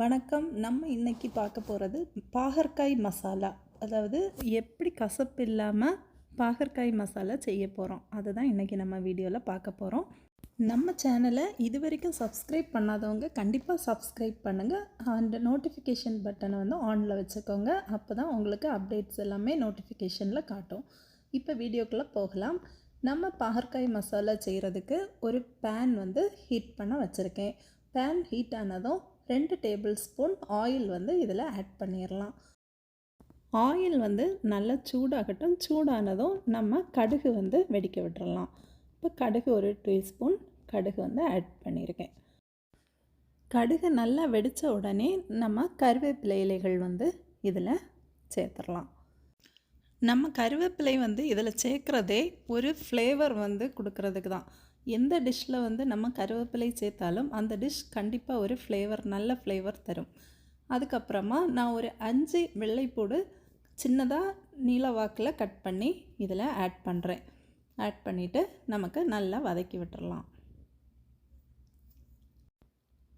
வணக்கம். நம்ம இன்றைக்கி பார்க்க போகிறது பாகற்காய் மசாலா. அதாவது எப்படி கசப்பு இல்லாமல் பாகற்காய் மசாலா செய்ய போகிறோம் அதுதான் இன்றைக்கி நம்ம வீடியோவில் பார்க்க போகிறோம் நம்ம சேனலை இது வரைக்கும் சப்ஸ்கிரைப் பண்ணாதவங்க கண்டிப்பாக சப்ஸ்கிரைப் பண்ணுங்கள் அண்ட் நோட்டிஃபிகேஷன் பட்டனை வந்து ஆனில் வச்சுக்கோங்க. அப்போ தான் உங்களுக்கு அப்டேட்ஸ் எல்லாமே நோட்டிஃபிகேஷனில் காட்டும். இப்போ வீடியோக்குள்ளே போகலாம். நம்ம பாகற்காய் மசாலா செய்கிறதுக்கு ஒரு பேன் வந்து ஹீட் பண்ண வச்சுருக்கேன். பேன் ஹீட் ஆனதும் ரெண்டு டேபிள் ஸ்பூன் ஆயில் வந்து இதில் ஆட் பண்ணிடலாம் ஆயில் வந்து நல்லா சூடாகட்டும் சூடானதும் நம்ம கடுகு வந்து வெடிக்க விட்டுறலாம் இப்போ கடுகு ஒரு டீஸ்பூன் கடுகு வந்து ஆட் பண்ணியிருக்கேன் கடுகு நல்லா வெடித்த உடனே நம்ம கருவேப்பிலை இலைகள் வந்து இதில் சேர்த்துடலாம் நம்ம கருவேப்பிலை வந்து இதில் சேர்க்குறதே ஒரு ஃப்ளேவர் வந்து கொடுக்கறதுக்கு தான். எந்த டிஷ்ஷில் வந்து நம்ம கருவேப்பிலை சேர்த்தாலும் அந்த டிஷ் கண்டிப்பாக ஒரு ஃப்ளேவர் நல்ல ஃப்ளேவர் தரும். அதுக்கப்புறமா நான் ஒரு அஞ்சு வெள்ளைப்பூடு சின்னதாக நீல வாக்கில் கட் பண்ணி இதில் ஆட் பண்ணுறேன் ஆட் பண்ணிவிட்டு நமக்கு நல்லா வதக்கி விட்டுறலாம்.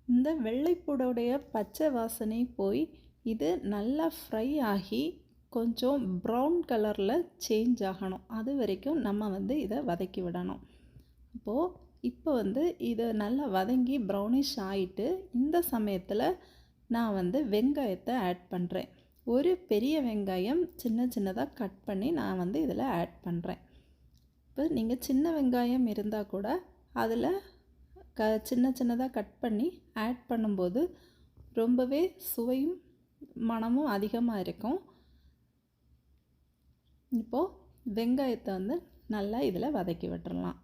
இந்த வெள்ளைப்பூடோடைய பச்சை வாசனை போய் இது நல்லா ஃப்ரை ஆகி கொஞ்சம் ப்ரௌன் கலரில் சேஞ்ச் ஆகணும். அது வரைக்கும் நம்ம வந்து இதை வதக்கி விடணும். இப்போது இப்போ வந்து இதை நல்லா வதங்கி ப்ரௌனிஷ் ஆகிட்டு இந்த சமயத்தில் நான் வந்து வெங்காயத்தை ஆட் பண்ணுறேன் ஒரு பெரிய வெங்காயம் சின்ன சின்னதாக கட் பண்ணி நான் வந்து இதில் ஆட் பண்ணுறேன் இப்போ நீங்கள் சின்ன வெங்காயம் இருந்தால் கூட அதில் க சின்ன சின்னதாக கட் பண்ணி ஆட் பண்ணும்போது ரொம்பவே சுவையும் மனமும் அதிகமாக இருக்கும். இப்போது வெங்காயத்தை வந்து நல்லா இதில் வதக்கி விட்டுடலாம்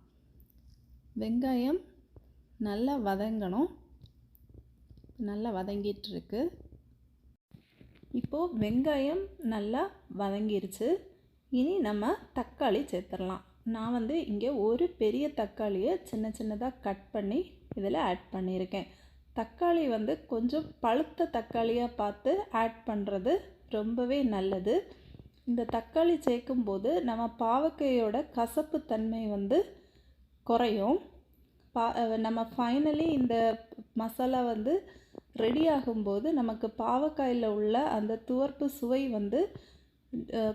வெங்காயம் நல்லா வதங்கணும். நல்லா வதங்கிட்டுருக்கு. இப்போது வெங்காயம் நல்லா வதங்கிருச்சு. இனி நம்ம தக்காளி சேர்த்துடலாம். நான் வந்து இங்கே ஒரு பெரிய தக்காளியை சின்ன சின்னதாக கட் பண்ணி இதில் ஆட் பண்ணியிருக்கேன். தக்காளி வந்து கொஞ்சம் பழுத்த தக்காளியாக பார்த்து ஆட் பண்ணுறது ரொம்பவே நல்லது. இந்த தக்காளி சேர்க்கும்போது நம்ம பாவக்காயோட கசப்பு தன்மை வந்து குறையும். பா நம்ம ஃபைனலி இந்த மசாலா வந்து ரெடி ஆகும்போது நமக்கு பாவக்காயில் உள்ள அந்த துவர்ப்பு சுவை வந்து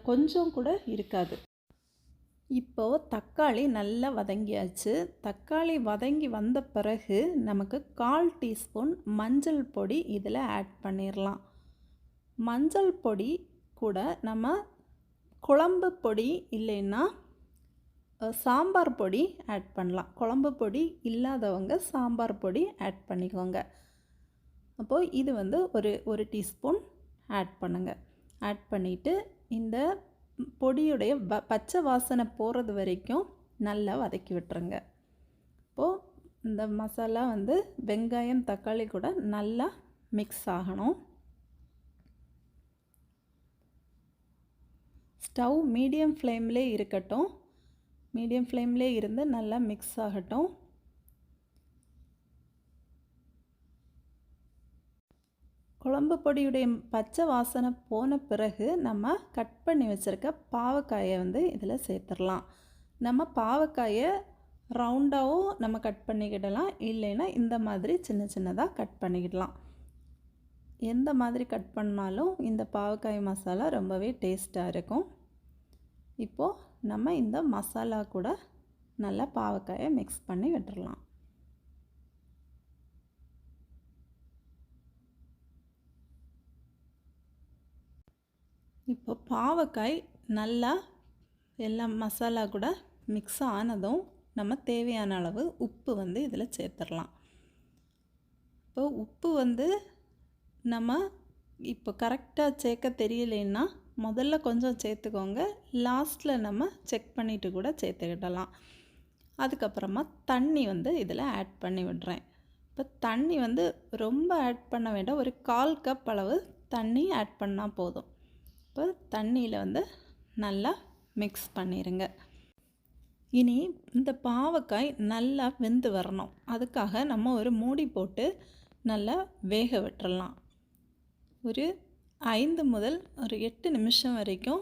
கொஞ்சம் கூட இருக்காது. இப்போது தக்காளி நல்லா வதங்கியாச்சு. தக்காளி வதங்கி வந்த பிறகு நமக்கு கால் டீஸ்பூன் மஞ்சள் பொடி இதில் ஆட் பண்ணிடலாம் மஞ்சள் பொடி கூட நம்ம குழம்பு பொடி இல்லைன்னா சாம்பார் பொடி ஆட் பண்ணலாம். குழம்பு பொடி இல்லாதவங்க சாம்பார் பொடி ஆட் பண்ணிக்கோங்க. அப்போது இது வந்து ஒரு ஒரு டீஸ்பூன் ஆட் பண்ணுங்கள் ஆட் பண்ணிவிட்டு இந்த பொடியுடைய ப பச்சை வாசனை போகிறது வரைக்கும் நல்லா வதக்கி விட்டுருங்க. இப்போது இந்த மசாலா வந்து வெங்காயம் தக்காளி கூட நல்லா மிக்ஸ் ஆகணும். ஸ்டவ் மீடியம் ஃப்ளேம்லே இருக்கட்டும். மீடியம் ஃப்ளேம்லே இருந்து நல்லா மிக்ஸ் ஆகட்டும். குழம்பு பொடியுடைய பச்சை வாசனை போன பிறகு நம்ம கட் பண்ணி வச்சுருக்க பாவக்காயை வந்து இதில் சேர்த்துடலாம். நம்ம பாவக்காயை ரவுண்டாகவும் நம்ம கட் பண்ணிக்கிடலாம். இல்லைன்னா இந்த மாதிரி சின்ன சின்னதாக கட் பண்ணிக்கிடலாம். எந்த மாதிரி கட் பண்ணாலும் இந்த பாவக்காய் மசாலா ரொம்பவே டேஸ்ட்டாக இருக்கும். இப்போது நம்ம இந்த மசாலா கூட நல்லா பாவக்காயை மிக்ஸ் பண்ணி விட்டுறலாம். இப்போ பாவக்காய் நல்லா எல்லாம் மசாலா கூட மிக்ஸ் ஆனதும் நம்ம தேவையான அளவு உப்பு வந்து இதில் சேர்த்துடலாம் இப்போ உப்பு வந்து நம்ம இப்போ கரெக்டாக சேர்க்க தெரியலைன்னா முதல்ல கொஞ்சம் சேர்த்துக்கோங்க. லாஸ்ட்டில் நம்ம செக் பண்ணிவிட்டு கூட சேர்த்துக்கிடலாம். அதுக்கப்புறமா தண்ணி வந்து இதில் ஆட் பண்ணி விடுறேன். இப்போ தண்ணி வந்து ரொம்ப ஆட் பண்ண வேண்டாம். ஒரு கால் கப் அளவு தண்ணி ஆட் பண்ணால் போதும். இப்போ தண்ணியில் வந்து நல்லா மிக்ஸ் பண்ணிடுங்க இனி இந்த பாவக்காய் நல்லா வெந்து வரணும். அதுக்காக நம்ம ஒரு மூடி போட்டு நல்லா வேக விட்டுறலாம். ஒரு ஐந்து முதல் ஒரு எட்டு நிமிஷம் வரைக்கும்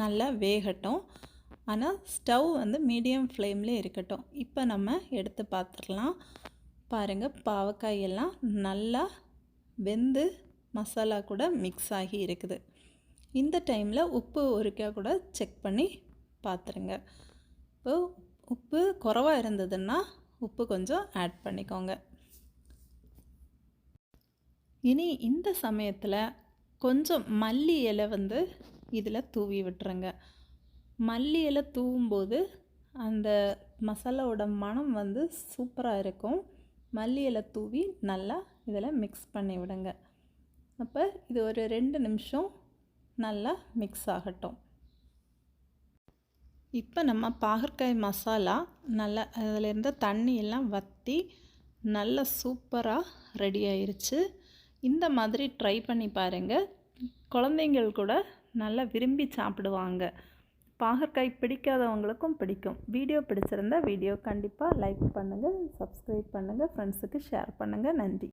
நல்லா வேகட்டும். ஆனால் ஸ்டவ் வந்து மீடியம் ஃப்ளேம்லேயே இருக்கட்டும். இப்போ நம்ம எடுத்து பார்த்துடலாம் பாருங்கள் பாவக்காய் எல்லாம் நல்லா வெந்து மசாலா கூட மிக்ஸ் ஆகி இருக்குது. இந்த டைமில் உப்பு ஒருக்கா கூட செக் பண்ணி பார்த்துருங்க இப்போ உப்பு குறவாக இருந்ததுன்னா உப்பு கொஞ்சம் ஆட் பண்ணிக்கோங்க. இனி இந்த சமயத்தில் கொஞ்சம் மல்லி இலை வந்து இதில் தூவி விட்டுருங்க. மல்லி இலை தூவும்போது அந்த மசாலாவோட மனம் வந்து சூப்பராக இருக்கும். மல்லி இலை தூவி நல்லா இதில் மிக்ஸ் பண்ணி விடுங்க. அப்போ இது ஒரு ரெண்டு நிமிஷம் நல்லா மிக்ஸ் ஆகட்டும். இப்போ நம்ம பாகற்காய் மசாலா நல்லா அதில் இருந்த வற்றி நல்லா சூப்பராக ரெடி ஆயிடுச்சு இந்த மாதிரி ட்ரை பண்ணி பாருங்கள் குழந்தைங்கள் கூட நல்லா விரும்பி சாப்பிடுவாங்க. பாகற்காய் பிடிக்காதவங்களுக்கும் பிடிக்கும். வீடியோ பிடிச்சிருந்தா வீடியோ கண்டிப்பாக லைக் பண்ணுங்கள் சப்ஸ்கிரைப் பண்ணுங்கள் ஃப்ரெண்ட்ஸுக்கு ஷேர் பண்ணுங்கள் நன்றி.